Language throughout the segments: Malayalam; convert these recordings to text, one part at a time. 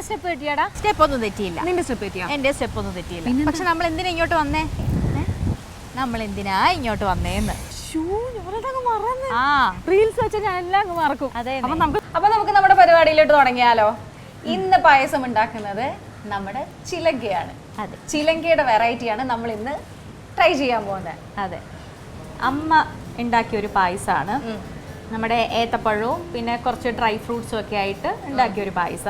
സ്റ്റെപ്പ് തെറ്റിയാടാ സ്റ്റെപ്പ് ഒന്നും തെറ്റിയില്ല. നിന്റെ സ്റ്റെപ്പ് തെറ്റിയാ എന്റെ സ്റ്റെപ്പ് ഒന്നും തെറ്റിയില്ല. പക്ഷെ നമ്മൾ എന്തിനാ ഇങ്ങോട്ട് വന്നേ? നമ്മൾ എന്തിനാ ഇങ്ങോട്ട് വന്നേന്ന്? റീൽസ് വെച്ചാൽ ഞാൻ എല്ലാം അങ്ങ് മറക്കും. അതെ അപ്പൊ നമുക്ക് അപ്പൊ നമുക്ക് നമ്മുടെ പരിപാടിയിലോട്ട് തുടങ്ങിയാലോ? ഇന്ന് പായസം ഉണ്ടാക്കുന്നത് നമ്മുടെ ചിലങ്കയാണ്. അതെ. ചിലങ്കയുടെ വെറൈറ്റിയാണ് നമ്മൾ ഇന്ന് ട്രൈ ചെയ്യാൻ പോകുന്നത്. അതെ. അമ്മ ഉണ്ടാക്കിയ ഒരു പായസമാണ് നമ്മുടെ ഏത്തപ്പഴവും പിന്നെ കുറച്ച് ഡ്രൈ ഫ്രൂട്ട്സും ഒക്കെ ആയിട്ട് ഉണ്ടാക്കിയ ഒരു പായസ.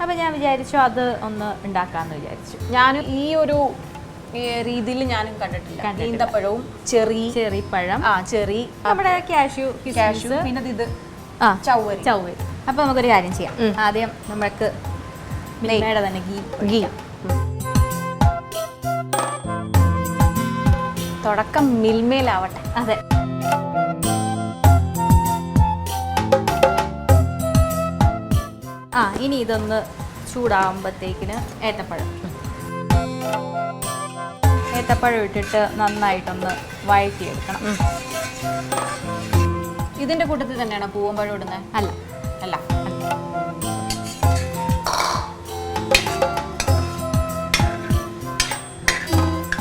അപ്പൊ ഞാൻ വിചാരിച്ചു അത് ഒന്ന് ഉണ്ടാക്കാന്ന് വിചാരിച്ചു. ഞാൻ ഈ ഒരു രീതിയിൽ ഞാനും കണ്ടിട്ടില്ല. ഈന്തപ്പഴവും ചെറി പഴം ആ ചെറി നമ്മുടെ കാഷ്യൂ കാഷ്യൂ പിന്നെ ഇത് ആ ചവ്വരി. ചൗവരി അപ്പൊ നമുക്കൊരു കാര്യം ചെയ്യാം. ആദ്യം നമ്മൾക്ക് മിൽമയുടെ തന്നെ ഗീ ഗീ തുടക്കം മിൽമേലാവട്ടെ. അതെ. ആ ഇനി ഇതൊന്ന് ചൂടാകുമ്പോഴത്തേക്കിന് ഏത്തപ്പഴം. ഏത്തപ്പഴം ഇട്ടിട്ട് നന്നായിട്ടൊന്ന് വഴറ്റിയെടുക്കണം. ഇതിന്റെ കൂട്ടത്തിൽ തന്നെയാണ് പൂവമ്പഴം ഇടുന്നത് അല്ല അല്ല.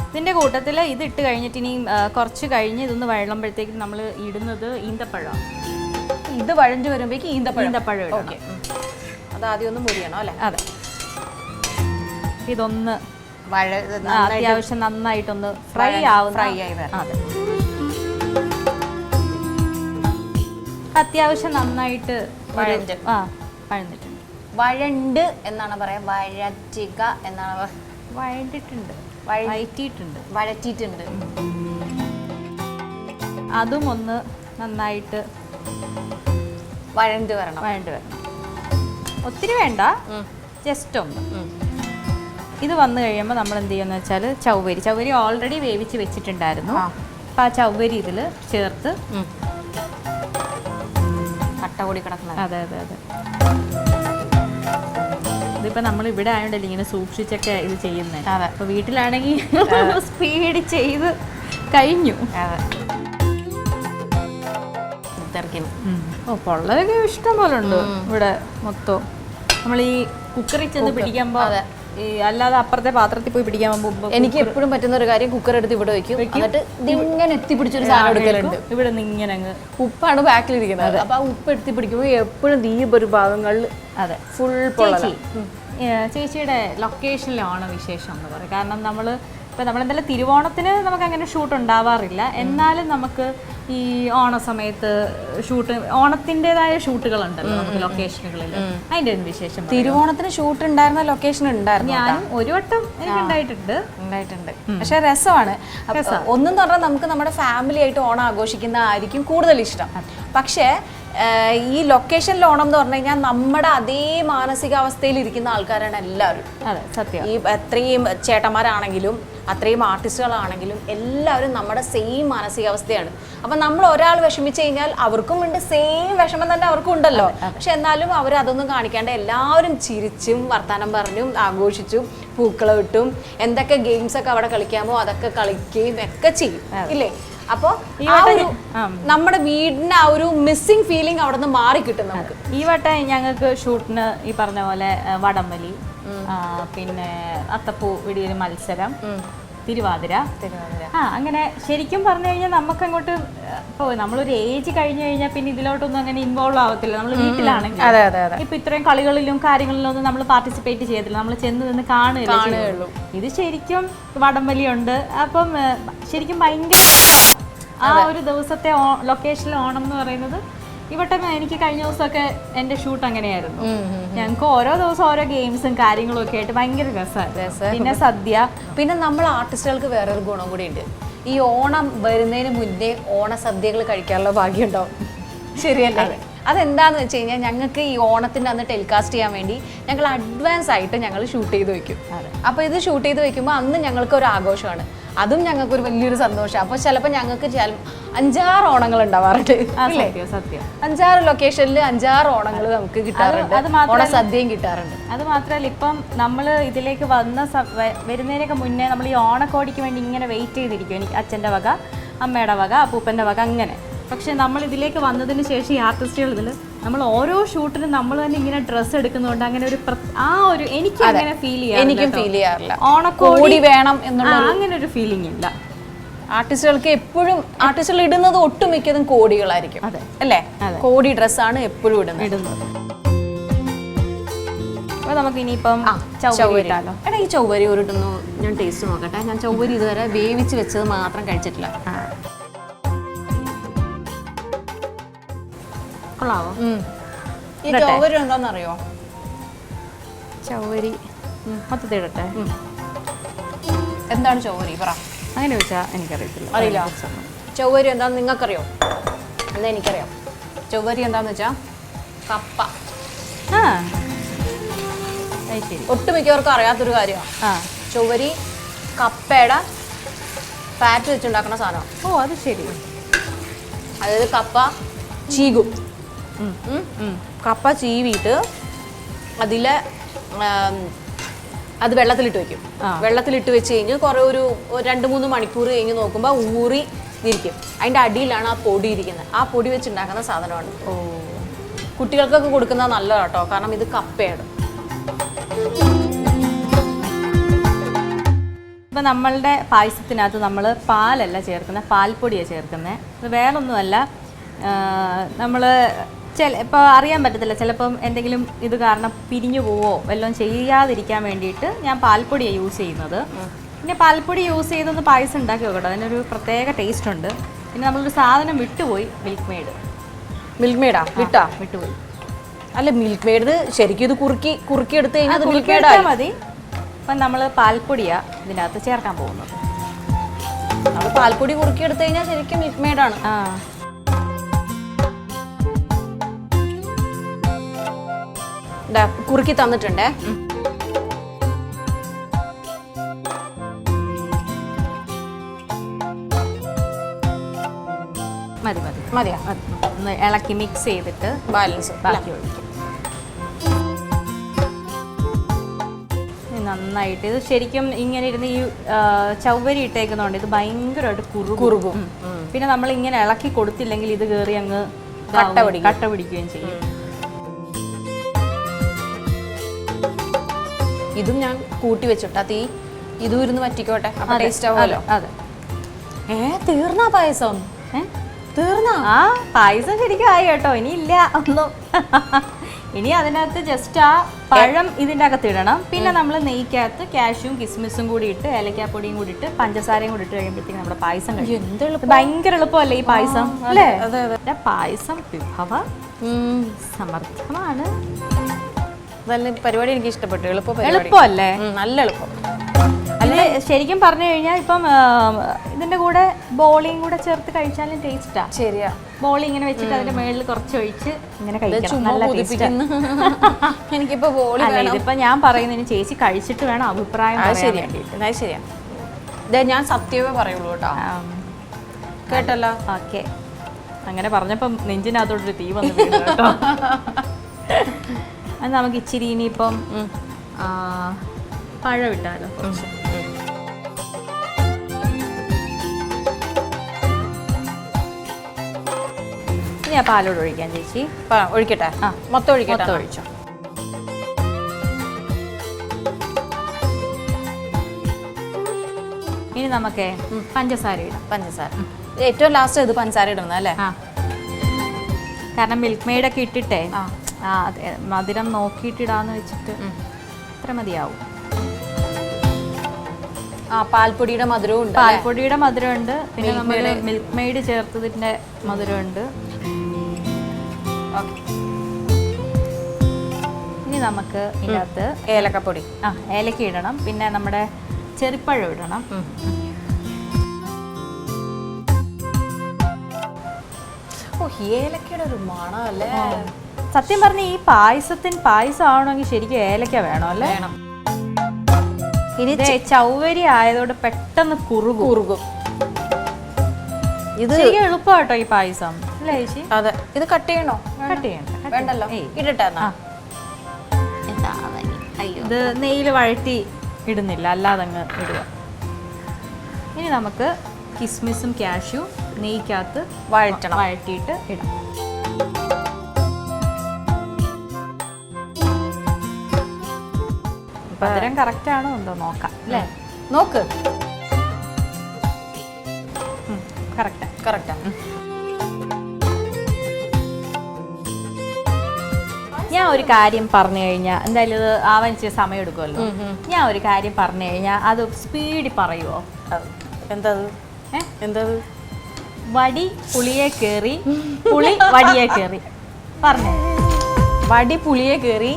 ഇതിന്റെ കൂട്ടത്തിൽ ഇത് ഇട്ട് കഴിഞ്ഞിട്ട് ഇനി കുറച്ച് കഴിഞ്ഞ് ഇതൊന്ന് വഴളുമ്പോഴത്തേക്കും നമ്മൾ ഇടുന്നത് ഈന്തപ്പഴമാണ് ഇത് വഴഞ്ഞു വരുമ്പോഴേക്കും ഈന്തപ്പഴം. ഈന്തപ്പഴം ഇടണം. അത് ആദ്യം ഒന്ന് മുരിയണം അല്ലേ? അതെ. ഇതൊന്ന് വഴ അത്യാവശ്യം നന്നായിട്ടൊന്ന് ഫ്രൈ ആവും ഫ്രൈ ആയി അതെ. അത്യാവശ്യം നന്നായിട്ട് വഴഞ്ഞ്. ആ വഴണ്ട് എന്നാണ് പറയാ. വഴറ്റുക എന്നാണ് വഴണ്ടിട്ടുണ്ട്. വഴ- വഴറ്റിയിട്ടുണ്ട്. വഴറ്റിയിട്ടുണ്ട്. അതും ഒന്ന് നന്നായിട്ട് വഴണ്ട് വരണം. വഴണ്ട് വരണം. ഒത്തിരി വേണ്ട. ജസ്റ്റ് ഒന്ന്. ഇത് വന്നു കഴിയുമ്പോൾ നമ്മൾ എന്ത് ചെയ്യുമെന്ന് വെച്ചാൽ ചൗവരി ചൗവരി ഓൾറെഡി വേവിച്ച് വെച്ചിട്ടുണ്ടായിരുന്നു. അപ്പം ആ ചൗവരി ഇതിൽ ചേർത്ത് അട്ട കട്ട കൂടി കിടക്കണം അതെ അതെ അതെ. ഇതിപ്പോൾ നമ്മൾ ഇവിടെ ആയതുകൊണ്ടല്ലേ ഇങ്ങനെ സൂക്ഷിച്ചൊക്കെ ഇത് ചെയ്യുന്നത് അതെ. അപ്പോൾ വീട്ടിലാണെങ്കിൽ സ്പീഡ് ചെയ്ത് കഴിഞ്ഞു. അതെ. ഓ പൊള്ളലൊക്കെ ഇഷ്ടം പോലെ ഉണ്ട് ഇവിടെ മൊത്തം. നമ്മൾ ഈ കുക്കറിൽ ചെന്ന് പിടിക്കുമ്പോൾ. ഈ അല്ലാതെ അപ്പുറത്തെ പാത്രത്തിൽ പോയി പിടിക്കാൻ പോകുമ്പോൾ എനിക്ക് എപ്പോഴും പറ്റുന്ന ഒരു കാര്യം കുക്കർ എടുത്ത് ഇവിടെ വെക്കും. എന്നിട്ട് ഇങ്ങനെ എത്തിപ്പിടിച്ചൊരു സാധനം എടുക്കലുണ്ട്. ഇവിടെ നിന്ന് ഇങ്ങനെ അങ്ങ് ഉപ്പാണ് ബാക്കിലിരിക്കുന്നത്. അപ്പൊ ആ ഉപ്പ് എടുത്തി പിടിക്കുമ്പോൾ എപ്പോഴും ഈ ഒരു ഭാഗങ്ങളിൽ അതെ. ഫുൾ ചേച്ചി ചേച്ചിയുടെ ലൊക്കേഷനിലാണ് വിശേഷം എന്ന് പറയും. കാരണം നമ്മൾ ഇപ്പം നമ്മളെന്തായാലും തിരുവോണത്തിന് നമുക്ക് അങ്ങനെ ഷൂട്ട് ഉണ്ടാവാറില്ല. എന്നാലും നമുക്ക് ഈ ഓണ സമയത്ത് ഷൂട്ട് ഓണത്തിന്റെതായ ഷൂട്ടുകളുണ്ടല്ലോ നമുക്ക് ലൊക്കേഷനുകളിൽ അതിന്റെ ഒരു വിശേഷം തിരുവോണത്തിന് ഷൂട്ട് ഉണ്ടായിരുന്ന ലൊക്കേഷൻ ഉണ്ടായിരുന്നു ഞാൻ ഒരു വട്ടം ഉണ്ടായിട്ടുണ്ട്. ഉണ്ടായിട്ടുണ്ട്. പക്ഷെ രസമാണ്. ഒന്നും പറഞ്ഞാൽ നമുക്ക് നമ്മുടെ ഫാമിലി ആയിട്ട് ഓണം ആഘോഷിക്കുന്ന ആയിരിക്കും കൂടുതൽ ഇഷ്ടം. പക്ഷേ ഈ ലൊക്കേഷനിൽ ഓണം എന്ന് പറഞ്ഞു കഴിഞ്ഞാൽ നമ്മുടെ അതേ മാനസികാവസ്ഥയിൽ ഇരിക്കുന്ന ആൾക്കാരാണ് എല്ലാവരും. അതെ സത്യം. ഈ അത്രയും ചേട്ടന്മാരാണെങ്കിലും അത്രയും ആർട്ടിസ്റ്റുകളാണെങ്കിലും എല്ലാവരും നമ്മുടെ സെയിം മാനസികാവസ്ഥയാണ്. അപ്പം നമ്മൾ ഒരാൾ വിഷമിച്ചു കഴിഞ്ഞാൽ അവർക്കും ഉണ്ട് സെയിം വിഷമം തന്നെ അവർക്കും ഉണ്ടല്ലോ. പക്ഷെ എന്നാലും അവർ അതൊന്നും കാണിക്കാണ്ട് എല്ലാവരും ചിരിച്ചും വർത്തമാനം പറഞ്ഞും ആഘോഷിച്ചും പൂക്കളം ഇട്ടും എന്തൊക്കെ ഗെയിംസ് ഒക്കെ അവിടെ കളിക്കാമോ അതൊക്കെ കളിക്കുകയും ഒക്കെ ചെയ്യും. ഇല്ലേ? അപ്പോൾ ഒരു നമ്മുടെ വീടിന്റെ ആ ഒരു മിസ്സിംഗ് ഫീലിംഗ് അവിടെ നിന്ന് മാറി കിട്ടും നമുക്ക്. ഈ വട്ടം ഞങ്ങൾക്ക് ഷൂട്ടിന് ഈ പറഞ്ഞ പോലെ വടംവലി പിന്നെ അത്തപ്പൂ വെടിയൊരു മത്സരം തിരുവാതിര. തിരുവാതിര. ആ അങ്ങനെ ശരിക്കും പറഞ്ഞു കഴിഞ്ഞാൽ നമുക്ക് അങ്ങോട്ട് ഇപ്പോൾ നമ്മളൊരു ഏജ് കഴിഞ്ഞു കഴിഞ്ഞാൽ പിന്നെ ഇതിലോട്ടൊന്നും അങ്ങനെ ഇൻവോൾവ് ആവത്തില്ല. നമ്മൾ വീട്ടിലാണെങ്കിൽ ഇപ്പൊ ഇത്രയും കളികളിലും കാര്യങ്ങളിലും ഒന്നും നമ്മൾ പാർട്ടിസിപ്പേറ്റ് ചെയ്യത്തില്ല. നമ്മൾ ചെന്ന് നിന്ന് കാണുകയുള്ളൂ. ഇത് ശരിക്കും വടംവലിയുണ്ട്. അപ്പം ശരിക്കും ഭയങ്കര ആ ഒരു ദിവസത്തെ ലൊക്കേഷനിൽ ഓണം എന്ന് പറയുന്നത് ഇവിടെ എനിക്ക് കഴിഞ്ഞ ദിവസമൊക്കെ എന്റെ ഷൂട്ട് അങ്ങനെയായിരുന്നു. ഞങ്ങൾക്ക് ഓരോ ദിവസം ഓരോ ഗെയിംസും കാര്യങ്ങളും ഒക്കെ ആയിട്ട് ഭയങ്കര രസമാണ് പിന്നെ സദ്യ പിന്നെ നമ്മൾ ആർട്ടിസ്റ്റുകൾക്ക് വേറൊരു ഗുണം കൂടി ഉണ്ട്. ഈ ഓണം വരുന്നതിന് മുന്നേ ഓണസദ്യകൾ കഴിക്കാനുള്ള ഭാഗ്യം ഉണ്ടാവും. ശരിയല്ലേ? അതെന്താന്ന് വെച്ച് കഴിഞ്ഞാൽ ഞങ്ങൾക്ക് ഈ ഓണത്തിന്റെ അന്ന് ടെലികാസ്റ്റ് ചെയ്യാൻ വേണ്ടി ഞങ്ങൾ അഡ്വാൻസ് ആയിട്ട് ഞങ്ങൾ ഷൂട്ട് ചെയ്ത് വെക്കും. അപ്പോൾ ഇത് ഷൂട്ട് ചെയ്ത് വെക്കുമ്പോൾ അന്ന് ഞങ്ങൾക്ക് ഒരു ആഘോഷമാണ് അതും ഞങ്ങൾക്ക് ഒരു വലിയൊരു സന്തോഷം. അപ്പോൾ ചിലപ്പോൾ ഞങ്ങൾക്ക് അഞ്ചാറ് ഓണങ്ങൾ ഉണ്ടാവാറുണ്ട്. സത്യം സത്യം. അഞ്ചാറ് ലൊക്കേഷനിൽ അഞ്ചാറ് ഓണങ്ങൾ നമുക്ക് കിട്ടാറുണ്ട്. ഓണ സദ്യയും ഓണസദ്യയും കിട്ടാറുണ്ട്. അത് മാത്രമല്ല ഇപ്പം നമ്മൾ ഇതിലേക്ക് വന്ന വരുന്നതിനൊക്കെ മുന്നേ നമ്മൾ ഈ ഓണക്കോടിക്ക് വേണ്ടി ഇങ്ങനെ വെയിറ്റ് ചെയ്തിരിക്കും. എനിക്ക് അച്ഛന്റെ വക അമ്മയുടെ വക അപ്പൂപ്പന്റെ വക അങ്ങനെ. പക്ഷെ നമ്മൾ ഇതിലേക്ക് വന്നതിന് ശേഷം ഈ ആർട്ടിസ്റ്റുകൾ ഇതിൽ നമ്മൾ ഓരോ ഷൂട്ടിനും നമ്മൾ തന്നെ ഇങ്ങനെ ഡ്രസ്സ് എടുക്കുന്നതുകൊണ്ട് അങ്ങനെ ഒരു ആ ഒരു എനിക്ക് അങ്ങനെ ഫീൽ എനിക്കും ഫീൽ ചെയ്യാറില്ല. ഓണക്കോടി കോടി വേണം എന്നുള്ള അങ്ങനെ ഒരു ഫീലിംഗ് ഇല്ല. ആർട്ടിസ്റ്റുകൾക്ക് എപ്പോഴും ആർട്ടിസ്റ്റുകൾ ഇടുന്നത് ഒട്ടുമിക്കതും കോടികളായിരിക്കും. അല്ലേ? കോടി ഡ്രസ്സാണ് എപ്പോഴും ഇടുന്നത്. ഇടുന്നത്. നമുക്ക് ഇനിയിപ്പം ചൗവരി എടാ ഈ ചൗവരി ഒരിട്ടൊന്ന് ഞാൻ ടേസ്റ്റ് നോക്കട്ടെ. ഞാൻ ചൗവരി ഇതുവരെ വേവിച്ച് വെച്ചത് മാത്രം കഴിച്ചിട്ടില്ല. കൊള്ളാവോ ഈ ചൗവരി എന്താണെന്നറിയോ ചൗവരി മൊത്തത്തിൽ ഇടട്ടെ. എന്താണ് ചൗവരി പറ. അങ്ങനെ ചോദിച്ചാൽ എനിക്കറിയത്തില്ല. അറിയില്ല. ചൗവരി എന്താണെന്ന് നിങ്ങൾക്കറിയോ? എന്നാ എനിക്കറിയാം. ചൗവരി എന്താന്ന് വെച്ചാ? കപ്പ. ആ. അത് ശരി. ഒട്ടുമിക്കവർക്കും അറിയാത്തൊരു കാര്യമാണ്. ആ. ചൗവരി കപ്പയുടെ ഫാറ്റ് വെച്ചുണ്ടാക്കുന്ന സാധനമാണ്. ഓ അത് ശരി. അതായത് കപ്പ ചീകും. കപ്പ ചീവിയിട്ട് അതിൽ അത് വെള്ളത്തിലിട്ട് വെക്കും. വെള്ളത്തിലിട്ട് വെച്ച് കഴിഞ്ഞ് കുറേ ഒരു രണ്ട് മൂന്ന് മണിക്കൂർ കഴിഞ്ഞ് നോക്കുമ്പോൾ ഊറി ഇരിക്കും. അതിന്റെ അടിയിലാണ് ആ പൊടി ഇരിക്കുന്നത്. ആ പൊടി വെച്ചുണ്ടാക്കുന്ന സാധനമാണ് ഓ. കുട്ടികൾക്കൊക്കെ കൊടുക്കുന്നത് നല്ലതാണ് കേട്ടോ കാരണം ഇത് കപ്പയാണ്. ഇപ്പം നമ്മളുടെ പായസത്തിനകത്ത് നമ്മൾ പാലല്ല ചേർക്കുന്നത് പാൽപ്പൊടിയാണ് ചേർക്കുന്നത് വേറൊന്നുമല്ല. നമ്മൾ ചില ഇപ്പോൾ അറിയാൻ പറ്റത്തില്ല. ചിലപ്പം എന്തെങ്കിലും ഇത് കാരണം പിരിഞ്ഞു പോവോ വല്ലതും ചെയ്യാതിരിക്കാൻ വേണ്ടിയിട്ട് ഞാൻ പാൽപ്പൊടിയാണ് യൂസ് ചെയ്യുന്നത്. പിന്നെ പാൽപ്പൊടി യൂസ് ചെയ്തൊന്ന് പായസം ഉണ്ടാക്കി നോക്കട്ടെ. അതിനൊരു പ്രത്യേക ടേസ്റ്റ് ഉണ്ട്. പിന്നെ നമ്മളൊരു സാധനം വിട്ടുപോയി മിൽക്ക് മെയ്ഡ് മിൽക്ക് മെയ്ഡാ വിട്ടാ? വിട്ടുപോയി. അല്ല മിൽക്ക് മെയ്ഡ് ശരിക്കും ഇത് കുറുക്കി കുറുക്കി എടുത്ത് കഴിഞ്ഞാൽ അത് മിൽക്ക് മതി. അപ്പം നമ്മൾ പാൽപ്പൊടിയാണ് ഇതിനകത്ത് ചേർക്കാൻ പോകുന്നത്. നമ്മൾ പാൽപ്പൊടി കുറുക്കി എടുത്ത് കഴിഞ്ഞാൽ ശരിക്കും മിൽക്ക് മെയ്ഡാണ് ആ. കുറുക്കി തന്നിട്ടുണ്ടേ. മതി മതി. മതിയാ? ഒന്ന് ഇളക്കി മിക്സ് ചെയ്തിട്ട് ബാലൻസ് ബാക്കി ഒഴിക്കും. നന്നായിട്ട് ഇത് ശരിക്കും ഇങ്ങനെ ഇരുന്ന് ഈ ചവ്വരി ഇട്ടേക്കുന്നതുകൊണ്ട് ഇത് ഭയങ്കരമായിട്ട് കുറുകും. കുറുകും. പിന്നെ നമ്മൾ ഇങ്ങനെ ഇളക്കി കൊടുത്തില്ലെങ്കിൽ ഇത് കയറി അങ്ങ് കട്ട പിടിക്കുകയും ചെയ്യും. ഇതും ഞാൻ കൂട്ടി വെച്ചിട്ടാ തീ ഇതും ഇരുന്ന് പറ്റിക്കോട്ടെ. അപ്പൊ ടേസ്റ്റ് ആവുമല്ലോ. അതെ ഏ തീർന്നാ പായസം? തീർന്നാ? ആ. പായസം ശരിക്കും ആയി കേട്ടോ. ഇനി ഇല്ല ഒന്നും. ഇനി അതിനകത്ത് ജസ്റ്റ് ആ പഴം ഇതിന്റെ അകത്ത് ഇടണം. പിന്നെ നമ്മൾ നെയ്ക്കകത്ത് കാഷ്യും കിസ്മിസും കൂടി ഇട്ട് ഏലക്കാപ്പൊടിയും കൂടി ഇട്ട് പഞ്ചസാരയും കൂടി ഇട്ട് കഴിയുമ്പോഴത്തേക്കും നമ്മുടെ പായസം കഴിക്കും. ഭയങ്കര എളുപ്പമല്ലേ ഈ പായസം? അല്ലേ? അതെ, അതെ. ഇതിന്റെ പായസം വിഭവ സമർത്ഥമാണ്. നല്ല പരിപാടി എനിക്ക് ഇഷ്ടപ്പെട്ടു എളുപ്പം എളുപ്പമല്ലേ? നല്ല എളുപ്പം. അല്ലെ ശരിക്കും പറഞ്ഞു കഴിഞ്ഞാൽ ഇപ്പം ഇതിന്റെ കൂടെ ബോളിയും കൂടെ ചേർത്ത് കഴിച്ചാലും ടേസ്റ്റാ ശരിയാ. ബോളി ഇങ്ങനെ വെച്ചിട്ട് അതിന്റെ മേളിൽ കുറച്ച് ഒഴിച്ച് ഇങ്ങനെ കഴിക്കണം. നല്ല എനിക്കിപ്പോ ബോളി ഇതിപ്പോ ഞാൻ പറയുന്നതിന് ചേച്ചി കഴിച്ചിട്ട് വേണം അഭിപ്രായം ശരിയാ. ഞാൻ സത്യമേ പറയുള്ളൂ കേട്ടോ. കേട്ടല്ലോ? ഓക്കെ. അങ്ങനെ പറഞ്ഞപ്പം നെഞ്ചിനകത്തോട്ടൊരു തീ വന്നു കേട്ടോ. അത് നമുക്ക് ഇച്ചിരി ഇനിയിപ്പം പഴം ഇട്ടാലോ ഇനി ആ പാലോട് ഒഴിക്കാം ചേച്ചി. ഒഴിക്കട്ടെ? ആ. മൊത്തം ഒഴിക്കട്ടെ. മൊത്തം ഒഴിച്ചോ? ഇനി നമുക്ക് പഞ്ചസാര ഇടാം. പഞ്ചസാര. ഏറ്റവും ലാസ്റ്റ് ഇത് പഞ്ചസാര ഇടുന്നത് അല്ലേ? കാരണം മിൽക്ക് മെയ്ഡ് ഒക്കെ ഇട്ടിട്ടേ മധുരം നോക്കിയിട്ടിടാന്ന് വെച്ചിട്ട് ഇത്ര മതിയാവും. ആ പാൽപ്പൊടിയുടെ മധുരവും ഉണ്ട്? പാൽപ്പൊടിയുടെ മധുരമുണ്ട്. പിന്നെ നമ്മൾ മിൽക്ക് മെയ്ഡ് ചേർത്തതിന്റെ മധുരമുണ്ട്. ഇനി നമുക്ക് ഇതിനകത്ത് ഏലക്കപ്പൊടി. ആ ഏലക്ക ഇടണം. പിന്നെ നമ്മുടെ ചെറിപ്പഴം ഇടണം. ഓ ഏലക്കയുടെ ഒരു മണം അല്ലേ സത്യം പറഞ്ഞ ഈ പായസത്തിന് പായസം ആവണമെങ്കിൽ ശരിക്കും ഏലക്ക വേണം അല്ലേ? വേണം. ഇനി ചൗവരി ആയതോടെ പെട്ടെന്ന് കുറുകും. കുറുകും. ഇത് ശരിക്കും എളുപ്പമാട്ടോ ഈ പായസം. അല്ലേ ചേച്ചി? അതെ. ഇത് കട്ട് ചെയ്യണോ? കട്ട് ചെയ്യണ്ട വേണ്ടല്ലോ. ഇടട്ടെ. ഇത് നെയ്യിൽ വഴറ്റി ഇടുന്നില്ല. അല്ലാതെ അങ്ങ് ഇടുക. ഇനി നമുക്ക് കിസ്മിസും കാഷ്യൂ നെയ്ക്കകത്ത് വഴറ്റണം. വഴറ്റിയിട്ട് ഇടാം. മധുരം കറക്റ്റ് ആണോ എന്തോ നോക്കാം അല്ലേ? നോക്ക്. കറക്റ്റ് കറക്റ്റാ ഞാൻ ഒരു കാര്യം പറഞ്ഞു കഴിഞ്ഞാൽ എന്തായാലും ഇത് ആവാൻ ഇച്ചിരി സമയം എടുക്കുമല്ലോ. ഞാൻ ഒരു കാര്യം പറഞ്ഞു കഴിഞ്ഞാൽ അത് സ്പീഡിൽ പറയുമോ എന്താ എന്താ വടി പുളിയെ കയറി പുളി വടിയെ കയറി പറഞ്ഞു. വടി പുളിയെ കയറി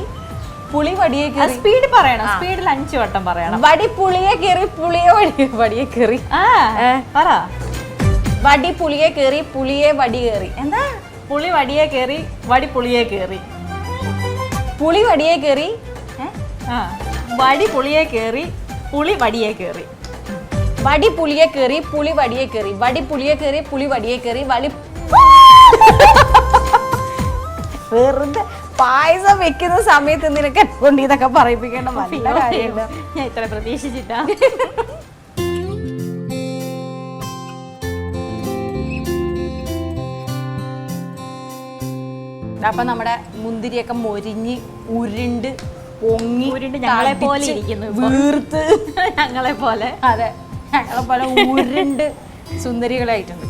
പുളി വടിയെ കയറി സ്പീഡ് പറയണം സ്പീഡിൽ അഞ്ചു വട്ടം പറയണം. വടി പുളിയെ കയറി പുളിയെ വടി വടിയെ കയറി പറ. വടി പുളിയെ കയറി പുളിയെ വടി കയറി എന്താ? പുളി വടിയെ കയറി വടി പുളിയെ കയറി പുളി വടിയെ കയറി വടി പുളിയെ കയറി പുളി വടിയെ കയറി വടി പുളിയെ കയറി പുളി വടിയെ കയറി വടി പുളിയെ കയറി പുളി വടിയെ കയറി വടി വെറുതെ പായസം വെക്കുന്ന സമയത്ത് നിനക്ക് കൊണ്ട് ഇതൊക്കെ പറയിപ്പിക്കേണ്ട നല്ല കാര്യമുണ്ട്. ഞാൻ ഇത്ര പ്രതീക്ഷിച്ചില്ല അപ്പൊ നമ്മുടെ മുന്തിരിയൊക്കെ മൊരിഞ്ഞ് ഉരുണ്ട് പൊങ്ങി ഉരുണ്ട് ഞങ്ങളെ പോലെ ഇരിക്കുന്നു. വീർത്ത് ഞങ്ങളെ പോലെ. അതെ ഞങ്ങളെ പോലെ ഉരുണ്ട് സുന്ദരികളായിട്ടുണ്ട്.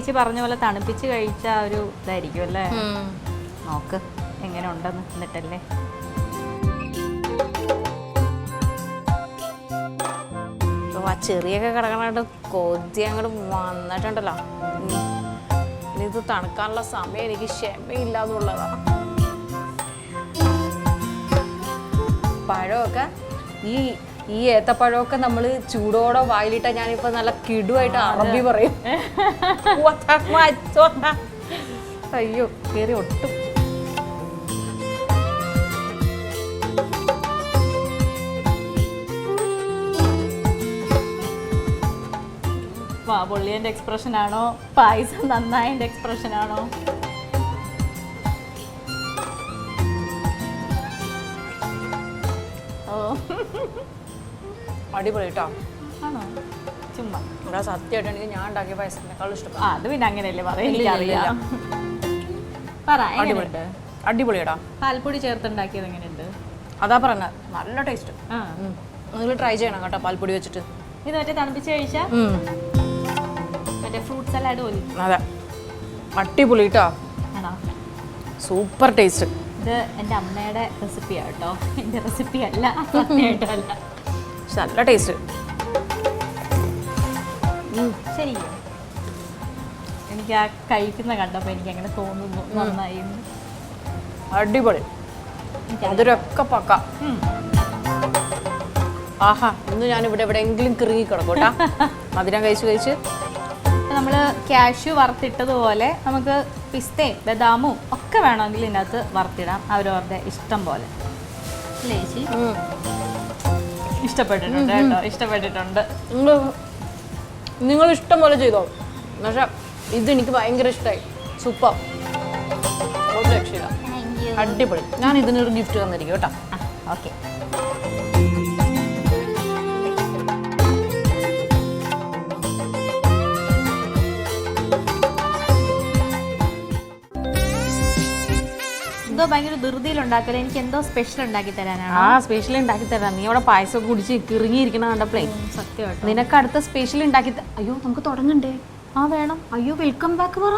ചേച്ചി പറഞ്ഞ പോലെ തണുപ്പിച്ച് കഴിച്ച ഒരു ഇതായിരിക്കും അല്ലേ? നോക്ക് എങ്ങനെ ഉണ്ടെന്ന് എന്നിട്ടല്ലേ ആ ചെറിയൊക്കെ കിടക്കണായിട്ട് കൊതി അങ്ങോട്ട് വന്നിട്ടുണ്ടല്ലോ. ഇത് തണുക്കാനുള്ള സമയം എനിക്ക് ക്ഷമയില്ല പഴമൊക്കെ ഈ ഈ ഏത്തപ്പഴമൊക്കെ നമ്മൾ ചൂടോടെ വായിലിട്ട ഞാനിപ്പോ നല്ല കിടുവായിട്ട് അറബി പറയും. അയ്യോ കേറി ഒട്ടും. പൊള്ളിയന്റെ എക്സ്പ്രഷൻ ആണോ? പായസം നന്നായതിന്റെ എക്സ്പ്രഷൻ ആണോ? ഓ. അടിപൊളി കേട്ടോ ആണോ? ചുമ്മാ. ഇവിടെ സത്യമായിട്ടാണെങ്കിൽ ഞാൻ ഉണ്ടാക്കിയ പായസത്തിനേക്കാളും ഇഷ്ടപ്പെട്ടു. ആ അത് പിന്നെ അങ്ങനെയല്ലേ പറയാം പറ അടിപൊളിയടാ പാൽപ്പൊടി ചേർത്തുണ്ടാക്കിയത് എങ്ങനെയുണ്ട്? അതാ പറഞ്ഞ. നല്ല ടേസ്റ്റ്. നിങ്ങൾ ട്രൈ ചെയ്യണം കേട്ടോ പാൽപ്പൊടി വെച്ചിട്ട്. ഇത് മറ്റേ തണുപ്പിച്ച് കഴിച്ചാൽ മറ്റേ ഫ്രൂട്ട് സലാഡ് പോലെ. അതെ. അടിപൊളി കേട്ടോ സൂപ്പർ ടേസ്റ്റ്. ഇത് എന്റെ അമ്മയുടെ റെസിപ്പിയാണ് കേട്ടോ എന്റെ റെസിപ്പി അല്ല സത്യമായിട്ടല്ല. നല്ല ടേസ്റ്റ് ശരി. എനിക്ക് ആ കഴിക്കുന്ന കണ്ടപ്പോൾ എനിക്ക് അങ്ങനെ തോന്നുന്നു നന്നായി. അടിപൊളി. അതൊരൊക്കെ പക്ക. ആഹാ ഇന്ന് ഞാൻ ഇവിടെ എവിടെയെങ്കിലും കിറുങ്ങി കിടക്കൂട്ടാ മധുരം കഴിച്ച് കഴിച്ച്. നമ്മൾ ക്യാഷ്യൂ വറുത്തിട്ടതുപോലെ നമുക്ക് പിസ്തയും ബദാമും ഒക്കെ വേണമെങ്കിൽ ഇതിനകത്ത് വറുത്തിടാം. അവരവരുടെ ഇഷ്ടം പോലെ. അല്ലേ ചേച്ചി. ഇഷ്ടപ്പെട്ടിട്ടുണ്ട് കേട്ടോ ഇഷ്ടപ്പെട്ടിട്ടുണ്ട്. നിങ്ങൾ നിങ്ങൾ ഇഷ്ടം പോലെ ചെയ്തോ? പക്ഷെ ഇത് എനിക്ക് ഭയങ്കര ഇഷ്ടമായി സൂപ്പർ. ഒരു രക്ഷയില്ല. അടിപൊളി. ഞാൻ ഇതിനൊരു ഗിഫ്റ്റ് തന്നിരിക്കും കേട്ടോ. ഓക്കെ. ഭയങ്കര ധൃതിയിൽ ഉണ്ടാക്കൽ എനിക്ക് എന്തോ സ്പെഷ്യൽ ഉണ്ടാക്കി തരാനാണ്? ആ സ്പെഷ്യൽ ഉണ്ടാക്കി തരാം. നീ അവിടെ പായസം കുടിച്ച് കിറുങ്ങിയിരിക്കണ കണ്ടപ്പോഴേ സത്യമായിട്ട് നിനക്ക് അടുത്ത സ്പെഷ്യൽ ഉണ്ടാക്കി അയ്യോ നമുക്ക് തുടങ്ങണ്ടേ? ആ വേണം. അയ്യോ വെൽക്കം ബാക്ക് പറ.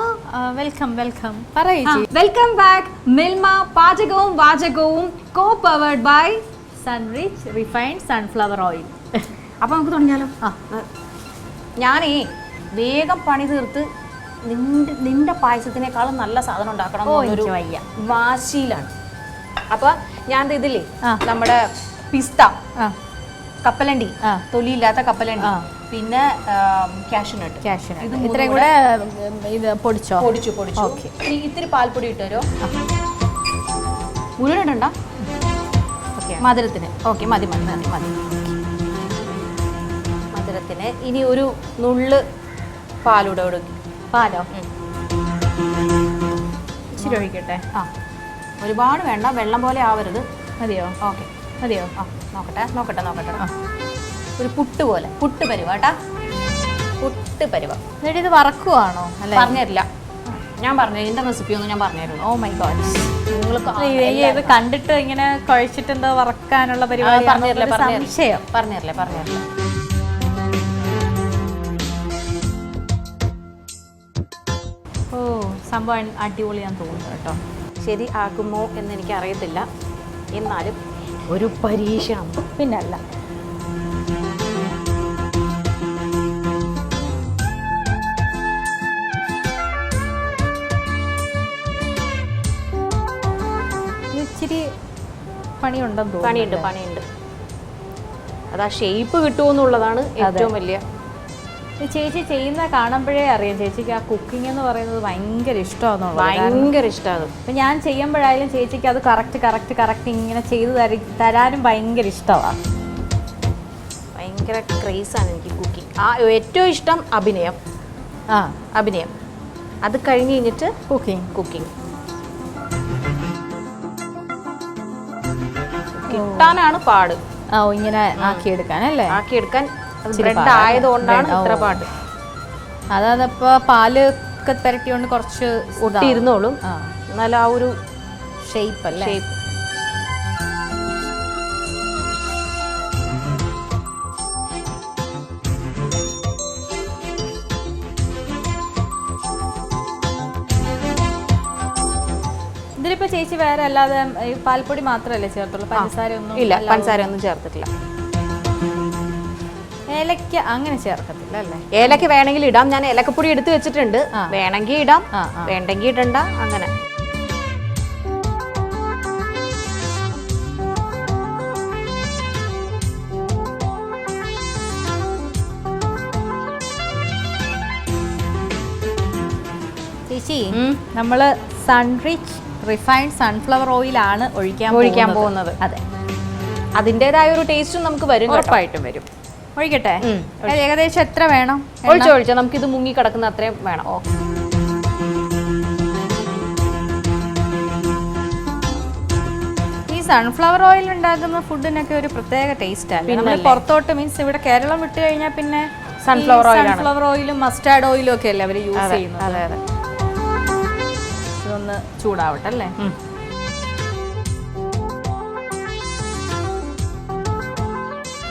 വെൽക്കം വെൽക്കം പറയൂ വെൽക്കം ബാക്ക് മിൽമ പാചകവും വാചകവും co powered by Sunrich refined sunflower oil അപ്പൊ നമുക്ക് തുടങ്ങിയാലോ? ആ. ഞാനേ വേഗം പണി തീർത്ത് നിന്റെ നിന്റെ പായസത്തിനേക്കാളും നല്ല സാധനം ഉണ്ടാക്കണം എന്നൊരു വയ്യ. വാശിയിലാണ്. അപ്പൊ ഞാൻ ഇതില്ലേ നമ്മുടെ പിസ്ത കപ്പലണ്ടി. തൊലിയില്ലാത്ത കപ്പലണ്ടി പിന്നെ കാഷ്യൂനട്ട് കാഷ്യൂനട്ട് ഇത് ഇത്രയും കൂടെ ഇത് പൊടിച്ചോ? പൊടിച്ചു പൊടിച്ചു. ഇത്തിരി പാൽപ്പൊടി ഇട്ടുതരോ മുഴുവനിടണ്ട ഓക്കെ. മധുരത്തിന്. ഓക്കെ മതി മതി മതി മതി. മധുരത്തിന്. ഇനി ഒരു നുള്ള് പാലൂടെ കൊടുക്കും പാലോ? ഇച്ചിരി ഒഴിക്കട്ടെ. ആ. ഒരുപാട് വേണ്ട വെള്ളം പോലെ ആവരുത്. മതിയോ? ഓക്കെ. മതിയോ? ആ നോക്കട്ടെ നോക്കട്ടെ നോക്കട്ടെ. ആ. ഒരു പുട്ട് പോലെ പുട്ട് പരുവ കേട്ടാ? പുട്ട് പരുവ. എന്നിട്ട് ഇത് വറക്കുവാണോ? അല്ലേ? പറഞ്ഞില്ല ഞാൻ പറഞ്ഞു ഇതിന്റെ റെസിപ്പി ഒന്നും ഞാൻ പറഞ്ഞുതരുന്നു ഓ മൈ ഗോഡ് നിങ്ങൾ ഇത് കണ്ടിട്ട് ഇങ്ങനെ കുഴച്ചിട്ട് എന്തോ വറക്കാനുള്ള പരിപാടി പറഞ്ഞുതരില്ല സംശയം. പറഞ്ഞുതരില്ല പറഞ്ഞുതരില്ല സംഭവം അടിപൊളിയാന്ന് തോന്നുന്നു കേട്ടോ. ശരി ആകുമോ എന്ന് എനിക്ക് അറിയത്തില്ല എന്നാലും ഒരു പരീക്ഷണം. പിന്നല്ല. ഇച്ചിരി പണിയുണ്ടെന്ന് തോന്നുന്നു പണിയുണ്ട് പണിയുണ്ട്. അത് ആ ഷേപ്പ് കിട്ടുമെന്നുള്ളതാണ് ഏറ്റവും വലിയ ചേച്ചി ചെയ്യുന്ന കാണുമ്പോഴേ അറിയാം. ചേച്ചിക്ക് ആ കുക്കിംഗ് എന്ന് പറയുന്നത് ഭയങ്കര ഇഷ്ടമാണെന്നുള്ളത്. കാരണം ഭയങ്കര ഇഷ്ടമാണ്. അപ്പൊ ഞാൻ ചെയ്യുമ്പോഴായാലും ചേച്ചിക്ക് അത് കറക്റ്റ് കറക്റ്റ് കറക്റ്റ് ഇങ്ങനെ ചെയ്ത് തരി തരാനും ഭയങ്കര ഇഷ്ടമാണ് ഭയങ്കര ക്രേസാണ് എനിക്ക് കുക്കിംഗ് ആ ഏറ്റവും ഇഷ്ടം അഭിനയം. ആ. അഭിനയം. അത് കഴിഞ്ഞ് കഴിഞ്ഞിട്ട് കുക്കിംഗ് കുക്കിംഗ് കിട്ടാനാണ് പാട്. ഓ, ഇങ്ങനെ ആക്കിയെടുക്കാൻ അല്ലേ? ആക്കിയെടുക്കാൻ ബ്രെഡ് ആയതുകൊണ്ടാണ് ഇത്ര. പാട്. അതപ്പോ പാൽ ഒക്കെ പുരട്ടിയോണ്ട് കുറച്ച് ഒട്ടിയിരുന്നോളും. എന്നാലും ആ ഒരു ഷേപ്പ് അല്ലേ? ഷേപ്പ് ഇതിലിപ്പോ ചേച്ചി വേറെ അല്ലാതെ പാൽപ്പൊടി മാത്രമല്ലേ ചേർത്തുള്ളൂ? പഞ്ചസാര ഒന്നും ഇല്ല പഞ്ചസാര ഒന്നും ചേർത്തിട്ടില്ല. ഏലക്ക അങ്ങനെ ചേർക്കത്തില്ല അല്ലേ? ഏലക്ക വേണമെങ്കിൽ ഇടാം. ഞാൻ ഏലക്കപ്പൊടി എടുത്തു വെച്ചിട്ടുണ്ട്. വേണമെങ്കിൽ ഇടാം. വേണ്ടെങ്കിൽ ഇടണ്ട. അങ്ങനെ. ചേച്ചി. നമ്മൾ സൺറിച്ച് റിഫൈൻഡ് സൺഫ്ലവർ ഓയിൽ ആണ് ഒഴിക്കാൻ ഒഴിക്കാൻ പോകുന്നത്. അതെ. അതിന്റെതായ ഒരു ടേസ്റ്റും നമുക്ക് വരും. ഉറപ്പായിട്ടും വരും. ഒഴിക്കട്ടെ? ഏകദേശം എത്ര വേണം? ഒഴിച്ചോ ഒഴിച്ചോ. നമുക്ക് ഇത് മുങ്ങി കിടക്കുന്ന അത്രയും വേണം. ഈ സൺഫ്ലവർ ഓയിൽ ഉണ്ടാക്കുന്ന ഫുഡിനൊക്കെ ഒരു പ്രത്യേക ടേസ്റ്റ് ആണ് നമ്മൾ പുറത്തോട്ട് മീൻസ് ഇവിടെ കേരളം വിട്ട് കഴിഞ്ഞാൽ പിന്നെ സൺഫ്ലവർ ഓയിൽ സൺഫ്ലവർ ഓയിലും മസ്റ്റാർഡ് ഓയിലും ഒക്കെ അല്ലേ അവർ യൂസ് ചെയ്യുന്നത്? അതെ അതെ. ഇതൊന്ന് ചൂടാവട്ടെ അല്ലേ?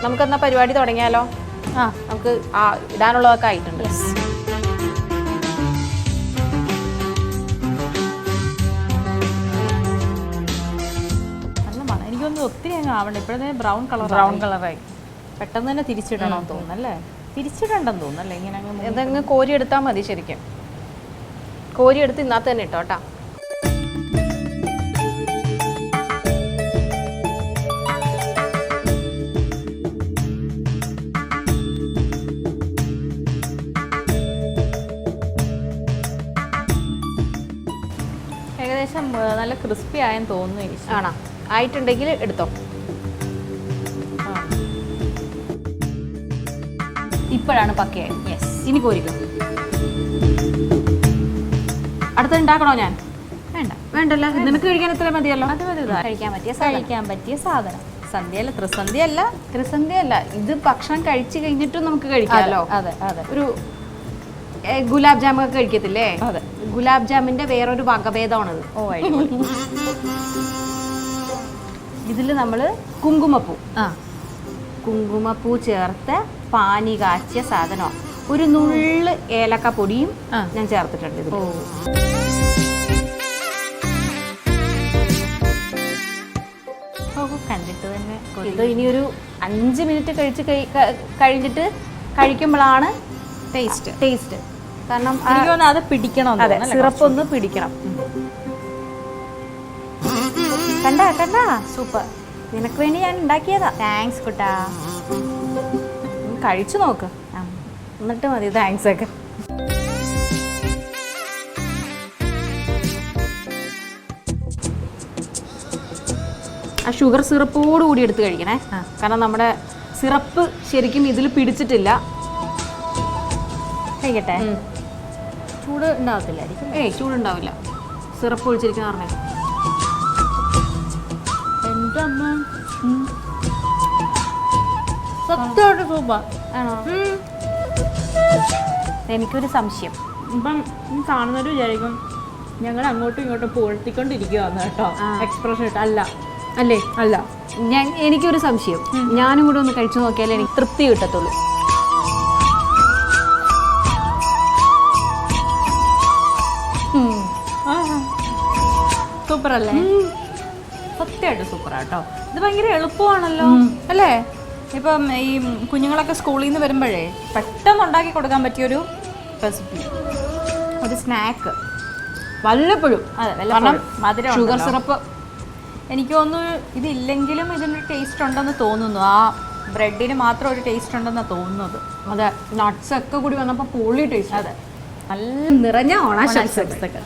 നമുക്കെന്നാ പരിപാടി തുടങ്ങിയാലോ? ആ. നമുക്ക് ആ ഇടാനുള്ളതൊക്കെ ആയിട്ടുണ്ട്. യെസ് നല്ല മണം. എനിക്കൊന്നും ഒത്തിരി അങ്ങ് ആവണ്ട. ഇപ്പോഴത്തെ ബ്രൗൺ കളർ ബ്രൗൺ കളറായി. പെട്ടെന്ന് തന്നെ തിരിച്ചിടണമെന്ന് തോന്നുന്നു അല്ലേ തിരിച്ചിടണ്ടെന്ന് തോന്നുന്നു അല്ലേ ഇങ്ങനെ അങ്ങ് എന്തെങ്കിലും ഇതങ്ങ് കോരി എടുത്താൽ മതി ശരിക്കും. കോരി എടുത്ത് ഇന്നത്തെ തന്നെ ഇട്ടോ കേട്ടാ നല്ല ക്രിസ്പി ആയെന്ന് തോന്നുന്നു. ആണോ? ആയിട്ടുണ്ടെങ്കിൽ എടുത്തോ. ഇപ്പോഴാണ് പക്കയായി. യെസ് ഇനി കോരിക്കും. അടുത്തത് ഉണ്ടാക്കണോ ഞാൻ? വേണ്ട. വേണ്ടല്ലോ. നിനക്ക് കഴിക്കാൻ എത്ര മതിയല്ലോ? അത് മതി കഴിക്കാൻ പറ്റിയ കഴിക്കാൻ പറ്റിയ സാധനം. സന്ധ്യയല്ല ത്രിസന്ധ്യ അല്ല ത്രിസന്ധി അല്ല ഇത് ഭക്ഷണം കഴിച്ചു കഴിഞ്ഞിട്ടും നമുക്ക് കഴിക്കാമല്ലോ അതെ അതെ. ഒരു ഗുലാബ് ജാമു ഒക്കെ കഴിക്കത്തില്ലേ? അതെ. ഗുലാബ് ജാമിന്റെ വേറൊരു വകഭേദമാണത്. ഓ ഇതിൽ ഇതിൽ നമ്മൾ കുങ്കുമപ്പൂ. ആ. കുങ്കുമപ്പൂ ചേർത്ത് പാനി കാച്ചിയ സാധനം ഒരു നുള്ള് ഏലക്ക പൊടിയും ഞാൻ ചേർത്തിട്ടുണ്ട് ഇതിൽ കണ്ടിട്ട് തന്നെ ഇത് ഇനി ഒരു അഞ്ച് മിനിറ്റ് കഴിച്ച് കഴി- കഴിഞ്ഞിട്ട് കഴിക്കുമ്പോഴാണ് ടേസ്റ്റ് ടേസ്റ്റ് കാരണം അത് പിടിക്കണം അതെ സിറപ്പ് ഒന്ന് പിടിക്കണം. കണ്ട കണ്ട? സൂപ്പർ. നിനക്ക് വേണ്ടി ഞാൻ ഉണ്ടാക്കിയതാ. താങ്ക്സ് കുട്ടാ. കഴിച്ചു നോക്ക്. എന്നിട്ട് മതി താങ്ക്സ് ഒക്കെ. ആ ഷുഗർ സിറപ്പോട് കൂടി എടുത്ത് കഴിക്കണേ. കാരണം നമ്മുടെ സിറപ്പ് ശരിക്കും ഇതിൽ പിടിച്ചിട്ടില്ല. കഴിക്കട്ടെ? ചൂട് ഉണ്ടാവത്തില്ലായിരിക്കും ഏയ് ചൂടുണ്ടാവില്ല. സിറപ്പ് ഒഴിച്ചിരിക്കുന്ന പറഞ്ഞേ. എന്റെ അമ്മ സത്യമായിട്ട് സൂപ്പർ. ആണോ? എനിക്കൊരു സംശയം. ഇപ്പം കാണുന്നവർ വിചാരിക്കും ഞങ്ങൾ അങ്ങോട്ടും ഇങ്ങോട്ടും പുകഴ്ത്തിക്കൊണ്ടിരിക്കുവാന്ന് കേട്ടോ. എക്സ്പ്രഷൻ ഇട്ട്. അല്ല. അല്ലേ? അല്ല. ഞാൻ എനിക്കൊരു സംശയം. ഞാനും കൂടെ ഒന്ന് കഴിച്ചു നോക്കിയാലേ എനിക്ക് തൃപ്തി കിട്ടത്തുള്ളൂ. സൂപ്പർ അല്ലേ സത്യമായിട്ട് സൂപ്പർ ആട്ടോ ഇത് ഭയങ്കര എളുപ്പമാണല്ലോ അല്ലേ? ഇപ്പം ഈ കുഞ്ഞുങ്ങളൊക്കെ സ്കൂളിൽ നിന്ന് വരുമ്പോഴേ പെട്ടെന്ന് ഉണ്ടാക്കി കൊടുക്കാൻ പറ്റിയൊരു റെസിപ്പി ഒരു സ്നാക്ക് വല്ലപ്പോഴും. അതെ കാരണം മധുരം ഷുഗർ സിറപ്പ് എനിക്ക് തോന്നുന്നു ഇതില്ലെങ്കിലും ഇതിനൊരു ടേസ്റ്റ് ഉണ്ടെന്ന് തോന്നുന്നു. ആ ബ്രെഡിന് മാത്രം ഒരു ടേസ്റ്റ് ഉണ്ടെന്നാണ് തോന്നുന്നത്. അതെ നട്ട്സ് ഒക്കെ കൂടി വന്നപ്പോൾ പൊളി ടേസ്റ്റ് അതെ. നല്ല നിറഞ്ഞ ഓണാശംസകൾ